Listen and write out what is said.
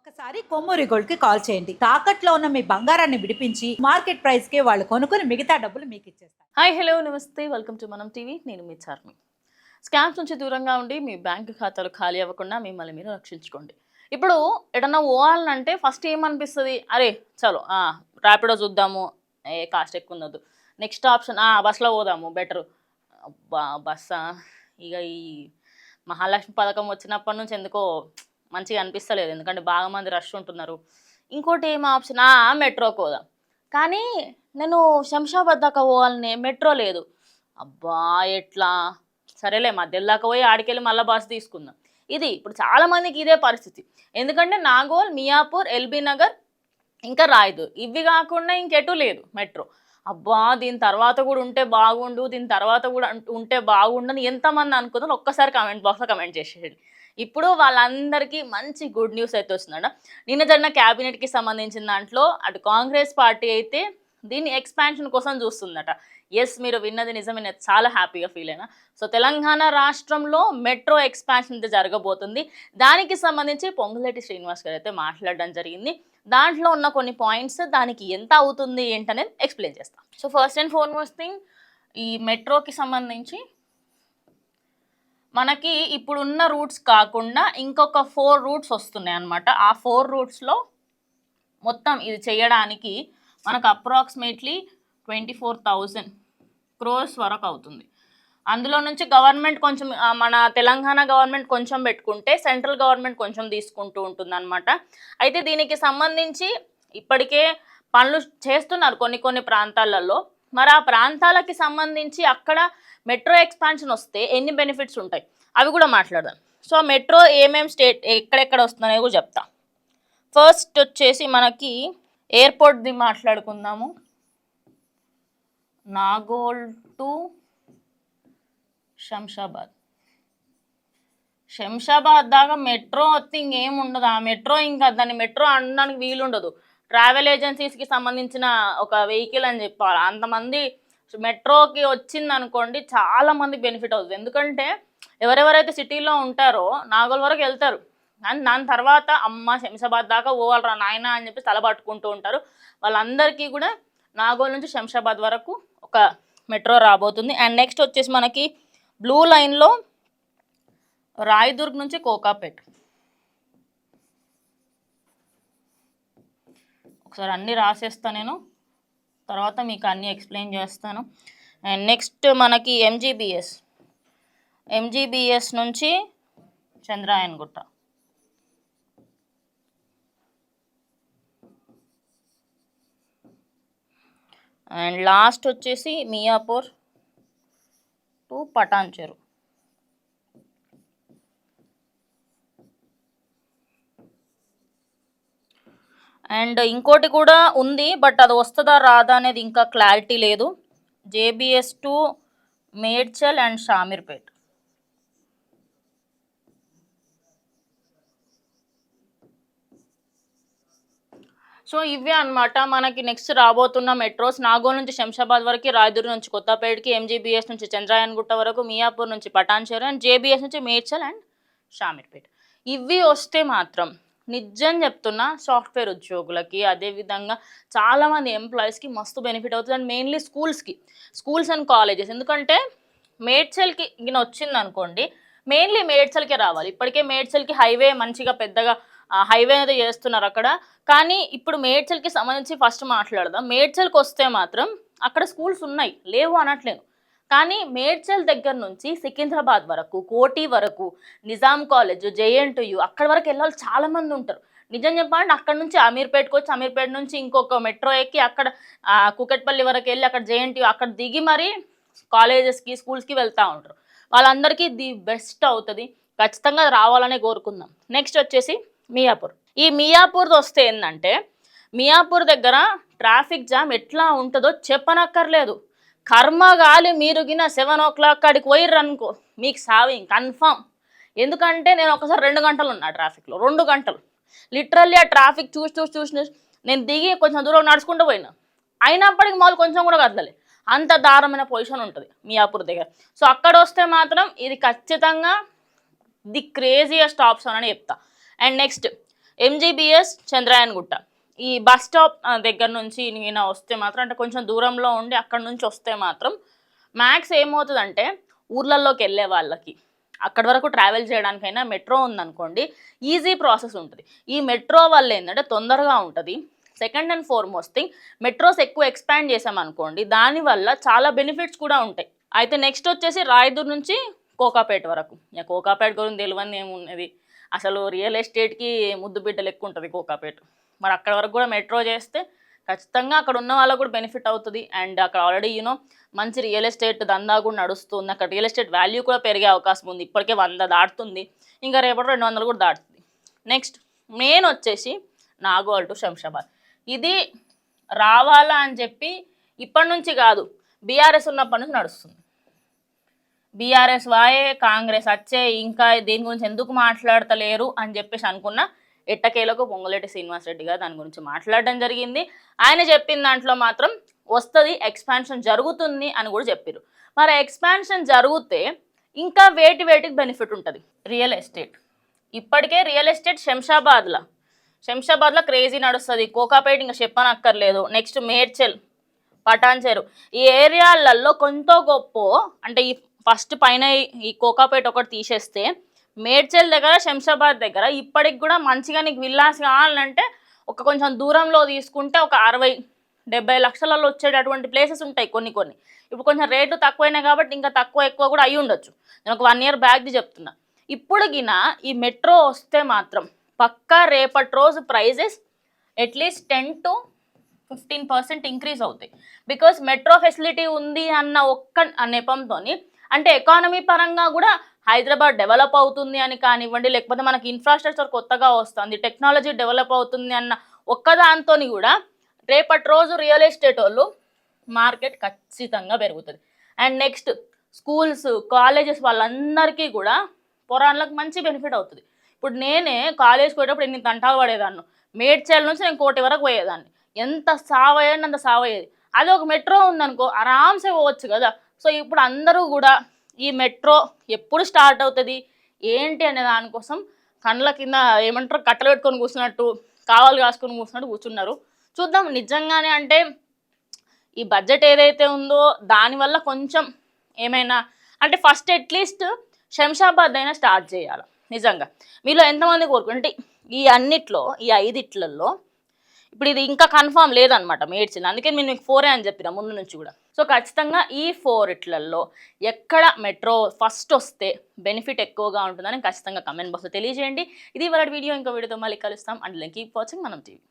ఒక్కసారి కొమ్మూరి గోల్డ్కి కాల్ చేయండి. తాకట్లో ఉన్న మీ బంగారాన్ని విడిపించి మార్కెట్ ప్రైస్కి వాళ్ళు కొనుక్కుని మిగతా డబ్బులు మీకు ఇచ్చేస్తారు. హాయ్ హలో నమస్తే. Welcome to Manam TV. నేను మీ చార్మి. స్కామ్స్ నుంచి దూరంగా ఉండి మీ బ్యాంక్ ఖాతాలు ఖాళీ అవ్వకుండా మిమ్మల్ని మీరు రక్షించుకోండి. ఇప్పుడు ఎటన్నా పోవాలంటే ఫస్ట్ ఏమనిపిస్తుంది? అరే చలో ర్యాపిడో చూద్దాము. ఏ కాస్ట్ ఎక్కువ ఉండదు నెక్స్ట్ ఆప్షన్ బస్సులో పోదాము బెటర్. బస్సా? ఇక ఈ మహాలక్ష్మి పథకం వచ్చినప్పటి నుంచి ఎందుకో మంచిగా అనిపిస్తలేదు. ఎందుకంటే బాగా మంది రష్ ఉంటున్నారు. ఇంకోటి ఏం ఆప్షన్? మెట్రోకి పోదాం. కానీ నేను శంషాబాద్ దాకా పోవాలని మెట్రో లేదు. అబ్బా ఎట్లా? సరేలే మధ్యలో దాకా పోయి ఆడికెళ్ళి మళ్ళీ బస్సు తీసుకుందాం. ఇది ఇప్పుడు చాలామందికి ఇదే పరిస్థితి. ఎందుకంటే నాగోల్ మియాపూర్ ఎల్బీ నగర్ ఇంకా రాయదు ఇవి కాకుండా ఇంకెటు లేదు మెట్రో. అబ్బా దీని తర్వాత కూడా ఉంటే బాగుండు దీని తర్వాత కూడా ఉంటే బాగుండు అని ఎంతమంది అనుకుంటారో ఒక్కసారి కామెంట్ బాక్స్లో కమెంట్ చేసేయండి. ఇప్పుడు వాళ్ళందరికీ మంచి గుడ్ న్యూస్ అయితే వస్తుందట. నిన్న జరిగిన క్యాబినెట్కి సంబంధించిన దాంట్లో అటు కాంగ్రెస్ పార్టీ అయితే దీన్ని ఎక్స్పాన్షన్ కోసం చూస్తుందట. ఎస్ మీరు విన్నది నిజమే నేను చాలా హ్యాపీగా ఫీల్ అయినా. సో తెలంగాణ రాష్ట్రంలో మెట్రో ఎక్స్పాన్షన్ అయితే జరగబోతుంది. దానికి సంబంధించి పొంగులేటి శ్రీనివాస్ గారు అయితే మాట్లాడడం జరిగింది. దాంట్లో ఉన్న కొన్ని పాయింట్స్ దానికి ఎంత అవుతుంది ఏంటనేది ఎక్స్ప్లెయిన్ చేస్తాం. So first and foremost thing ఈ మెట్రోకి సంబంధించి మనకి ఇప్పుడున్న రూట్స్ కాకుండా ఇంకొక ఫోర్ రూట్స్ వస్తున్నాయి అన్నమాట. ఆ ఫోర్ రూట్స్లో మొత్తం ఇది చేయడానికి మనకు approximately twenty four thousand crores వరకు అవుతుంది. అందులో నుంచి గవర్నమెంట్ కొంచెం మన తెలంగాణ గవర్నమెంట్ కొంచెం పెట్టుకుంటే సెంట్రల్ గవర్నమెంట్ కొంచెం తీసుకుంటూ ఉంటుంది అనమాట అయితే దీనికి సంబంధించి ఇప్పటికే పనులు చేస్తున్నారు కొన్ని కొన్ని ప్రాంతాలలో. మరి ఆ ప్రాంతాలకి సంబంధించి అక్కడ మెట్రో ఎక్స్పాన్షన్ వస్తే ఎన్ని బెనిఫిట్స్ ఉంటాయి? అవి కూడా మాట్లాడదాం. సో మెట్రో ఏమేమి స్టేట్ ఎక్కడెక్కడ వస్తున్నాయో కూడా చెప్తా. ఫస్ట్ వచ్చేసి మనకి ఎయిర్పోర్ట్ది మాట్లాడుకుందాము. నాగోల్ టు శంషాబాద్. శంషాబాద్ దాకా మెట్రో థింగ్ ఏముండదు ఆ మెట్రో ఇంకా దాన్ని మెట్రో అనడానికి వీలు ఉండదు ట్రావెల్ ఏజెన్సీస్కి సంబంధించిన ఒక వెహికల్ అని చెప్పాలి. అంతమంది మెట్రోకి వచ్చింది అనుకోండి చాలా మంది బెనిఫిట్ అవుతుంది. ఎందుకంటే ఎవరెవరైతే సిటీలో ఉంటారో నాగోల్ వరకు వెళ్తారు. అండ్ దాని తర్వాత అమ్మ శంషాబాద్ దాకా పోవాలరా నాయన అని చెప్పి తల పట్టుకుంటూ ఉంటారు. వాళ్ళందరికీ కూడా నాగోల్ నుంచి శంషాబాద్ వరకు ఒక మెట్రో రాబోతుంది. అండ్ నెక్స్ట్ వచ్చేసి మనకి బ్లూ లైన్లో రాయదుర్గ్ నుంచి కోకాపేట్. ఒకసారి అన్నీ రాసేస్తాను నేను. తర్వాత మీకు అన్నీ ఎక్స్ప్లెయిన్ చేస్తాను. అండ్ నెక్స్ట్ మనకి ఎంజీబీఎస్ ఎంజీబీఎస్ నుంచి చంద్రాయన్ గుట్ట. అండ్ లాస్ట్ వచ్చేసి మియాపూర్ టు పటాన్చెరు. అండ్ ఇంకోటి కూడా ఉంది బట్ అది వస్తుందా రాదా అనేది ఇంకా క్లారిటీ లేదు. JBS to Medchal and Shamirpet. So ఇవే అన్నమాట. మనకి నెక్స్ట్ రాబోతున్న మెట్రోస్. నాగోల్ నుంచి శంషాబాద్ వరకు రాయదూరు నుంచి కొత్తపేటకి ఎంజీబీఎస్ నుంచి చంద్రాయన్గుట్ట వరకు మియాపూర్ నుంచి పటాన్చేరు అండ్ జేబీఎస్ నుంచి మేడ్చల్ అండ్ షామీర్పేట్. ఇవి వస్తే మాత్రం నిజం చెప్తున్నా సాఫ్ట్వేర్ ఉద్యోగులకి అదేవిధంగా చాలామంది ఎంప్లాయీస్కి మస్తు బెనిఫిట్ అవుతుంది. అండ్ మెయిన్లీ స్కూల్స్కి స్కూల్స్ అండ్ కాలేజెస్. ఎందుకంటే మేడ్చల్కి ఈయన వచ్చింది అనుకోండి మెయిన్లీ మేడ్చల్కే రావాలి. ఇప్పటికే మేడ్చల్కి హైవే మంచిగా పెద్దగా హైవే అనేది చేస్తున్నారు అక్కడ. కానీ ఇప్పుడు మేడ్చల్కి సంబంధించి ఫస్ట్ మాట్లాడదాం. మేడ్చల్కి వస్తే మాత్రం అక్కడ స్కూల్స్ ఉన్నాయి. లేవు అనట్లేను కానీ మేడ్చల్ దగ్గర నుంచి సికింద్రాబాద్ వరకు కోటి వరకు నిజాం కాలేజ్ జేఎన్టీయు అక్కడ వరకు వెళ్ళాలి చాలా మంది ఉంటారు. నిజం చెప్పాలంటే అక్కడ నుంచి అమీర్పేటకు వచ్చి అమీర్పేట నుంచి ఇంకొక మెట్రో ఎక్కి అక్కడ ఆ, కుకట్పల్లి వరకు వెళ్ళి అక్కడ జేఎన్టీయు అక్కడ దిగి మరి కాలేజెస్కి స్కూల్స్కి వెళ్తూ ఉంటారు. వాళ్ళందరికీ ది బెస్ట్ అవుతుంది. ఖచ్చితంగా అది రావాలనే కోరుకుందాం. నెక్స్ట్ వచ్చేసి మియాపూర్. ఈ మియాపూర్ది వస్తే ఏంటంటే మియాపూర్ దగ్గర ట్రాఫిక్ జామ్ ఎట్లా ఉంటుందో చెప్పనక్కర్లేదు. కర్మగాలి మీరు గిన సెవెన్ ఓ క్లాక్ కాడికి పోయిర్రు అనుకో మీకు సావింగ్ కన్ఫామ్. ఎందుకంటే నేను ఒకసారి రెండు గంటలు ఉన్నా ట్రాఫిక్లో రెండు గంటలు. లిటరల్లీ ఆ ట్రాఫిక్ చూసి చూసి చూసి చూసి నేను దిగి కొంచెం దూరం నడుచుకుంటూ పోయినా. అయినప్పటికీ మాలు కొంచెం కూడా కదలలే. అంత దారుణమైన పొజిషన్ ఉంటుంది మియాపూర్ దగ్గర. సో అక్కడ వస్తే మాత్రం ఇది ఖచ్చితంగా ది క్రేజియస్ట్ ఆప్షన్ అని చెప్తా. అండ్ నెక్స్ట్ ఎంజీబీఎస్ చంద్రాయన్ గుట్ట. ఈ బస్ స్టాప్ దగ్గర నుంచి నేను వస్తే మాత్రం అంటే కొంచెం దూరంలో ఉండి అక్కడ నుంచి వస్తే మాత్రం మ్యాక్స్ ఏమవుతుందంటే ఊర్లలోకి వెళ్ళే వాళ్ళకి అక్కడి వరకు ట్రావెల్ చేయడానికైనా మెట్రో ఉందనుకోండి ఈజీ ప్రాసెస్ ఉంటుంది. ఈ మెట్రో వల్ల ఏంటంటే తొందరగా ఉంటుంది. Second and foremost thing metros ఎక్కువ ఎక్స్పాండ్ చేసామనుకోండి దానివల్ల చాలా బెనిఫిట్స్ కూడా ఉంటాయి. అయితే నెక్స్ట్ వచ్చేసి రాయదూర్ నుంచి కోకాపేట వరకు. ఇక కోకాపేట గురించి తెలియని ఏమున్నది. అసలు రియల్ ఎస్టేట్కి ముద్దు బిడ్డలు ఎక్కువ ఉంటుంది కోకాపేట. మరి అక్కడ వరకు కూడా మెట్రో చేస్తే ఖచ్చితంగా అక్కడ ఉన్న వాళ్ళకు కూడా బెనిఫిట్ అవుతుంది. అండ్ అక్కడ ఆల్రెడీ యూనో మంచి రియల్ ఎస్టేట్ దందా కూడా నడుస్తుంది. అక్కడ రియల్ ఎస్టేట్ వాల్యూ కూడా పెరిగే అవకాశం ఉంది. ఇప్పటికే వంద దాటుతుంది. ఇంకా రేపటి రెండు వందలు కూడా దాటుతుంది. నెక్స్ట్ మెయిన్ వచ్చేసి నాగోల్ టు శంషాబాద్. ఇది రావాలా అని చెప్పి ఇప్పటి నుంచి కాదు బీఆర్ఎస్ ఉన్నప్పటి నుంచి నడుస్తుంది. బీఆర్ఎస్ వాయే కాంగ్రెస్ వచ్చే ఇంకా దీని గురించి ఎందుకు మాట్లాడతలేరు అని చెప్పేసి అనుకున్న ఎట్టకేలకు పొంగులేటి శ్రీనివాస్ రెడ్డి గారు దాని గురించి మాట్లాడడం జరిగింది. ఆయన చెప్పిన దాంట్లో మాత్రం వస్తుంది ఎక్స్పాన్షన్ జరుగుతుంది అని కూడా చెప్పారు మరి ఎక్స్పాన్షన్ జరిగితే ఇంకా వేటి వేటికి బెనిఫిట్ ఉంటుంది? Real estate. ఇప్పటికే రియల్ ఎస్టేట్ శంషాబాద్లో. శంషాబాద్లో క్రేజీ నడుస్తుంది. కోకాపేట ఇంకా చెప్పనక్కర్లేదు. నెక్స్ట్ మేడ్చల్ పటాన్చేరు. ఈ ఏరియాలలో కొంత గొప్ప అంటే ఈ ఫస్ట్ పైన ఈ- ఈ కోకాపేట ఒకటి తీసేస్తే మేడ్చల్ దగ్గర శంషాబాద్ దగ్గర ఇప్పటికి కూడా మంచిగా నీకు విల్లాస్ కావాలంటే ఒక కొంచెం దూరంలో తీసుకుంటే ఒక అరవై డెబ్బై లక్షలలో వచ్చేటటువంటి ప్లేసెస్ ఉంటాయి కొన్ని కొన్ని. ఇప్పుడు కొంచెం రేటు తక్కువైనాయి కాబట్టి ఇంకా తక్కువ ఎక్కువ కూడా అయి ఉండొచ్చు. నేను ఒక వన్ ఇయర్ బ్యాక్ది చెప్తున్నా. ఇప్పుడు గిన ఈ మెట్రో వస్తే మాత్రం పక్కా రేపటి రోజు prices at least ten to fifteen percent increase అవుతాయి. బికాస్ మెట్రో ఫెసిలిటీ ఉంది అన్న ఒక్క నెపంతో అంటే ఎకానమీ పరంగా కూడా హైదరాబాద్ డెవలప్ అవుతుంది అని కానివ్వండి లేకపోతే మనకి ఇన్ఫ్రాస్ట్రక్చర్ కొత్తగా వస్తుంది టెక్నాలజీ డెవలప్ అవుతుంది అన్న ఒక్కదాంతోని కూడా రేపటి రోజు రియల్ ఎస్టేట్ వాళ్ళు మార్కెట్ ఖచ్చితంగా పెరుగుతుంది. అండ్ నెక్స్ట్ స్కూల్స్ కాలేజెస్ వాళ్ళందరికీ కూడా పొరాళ్ళకి మంచి బెనిఫిట్ అవుతుంది. ఇప్పుడు నేనే కాలేజ్కి పోయేటప్పుడు ఎన్ని తంటాలు పడేదాన్ని? మేడ్చేల నుంచి నేను కోటి వరకు పోయేదాన్ని. ఎంత సావయ్యండి అంత సావయ్యేది. అదే ఒక మెట్రో ఉందనుకో ఆరామ్సే పోవచ్చు కదా. సో ఇప్పుడు అందరూ కూడా ఈ మెట్రో ఎప్పుడు స్టార్ట్ అవుతుంది? ఏంటి అనే దానికోసం కండ్ల కింద ఏమంటారు? కట్టలు పెట్టుకొని కూర్చున్నట్టు కావాలి కాసుకొని కూర్చున్నట్టు కూర్చున్నారు. చూద్దాం నిజంగానే అంటే ఈ బడ్జెట్ ఏదైతే ఉందో దానివల్ల కొంచెం ఏమైనా అంటే ఫస్ట్ అట్లీస్ట్ శంషాబాద్ అయినా స్టార్ట్ చేయాలి. నిజంగా మీలో ఎంతమంది కోరుకుంటే ఈ అన్నిట్లో ఈ ఐదిట్లలో ఇప్పుడు ఇది ఇంకా కన్ఫామ్ లేదనమాట మేడ్చింది అందుకే నేను మీకు ఫోరే అని చెప్పిన ముందు నుంచి కూడా. సో ఖచ్చితంగా ఈ ఫోర్ ఇట్లలో ఎక్కడ మెట్రో ఫస్ట్ వస్తే బెనిఫిట్ ఎక్కువగా ఉంటుందని ఖచ్చితంగా కమెంట్ బాక్స్లో తెలియజేయండి. ఇది వాళ్ళ వీడియో. ఇంకో వీడియోతో మళ్ళీ కలుస్తాం. And keep watching Manam TV.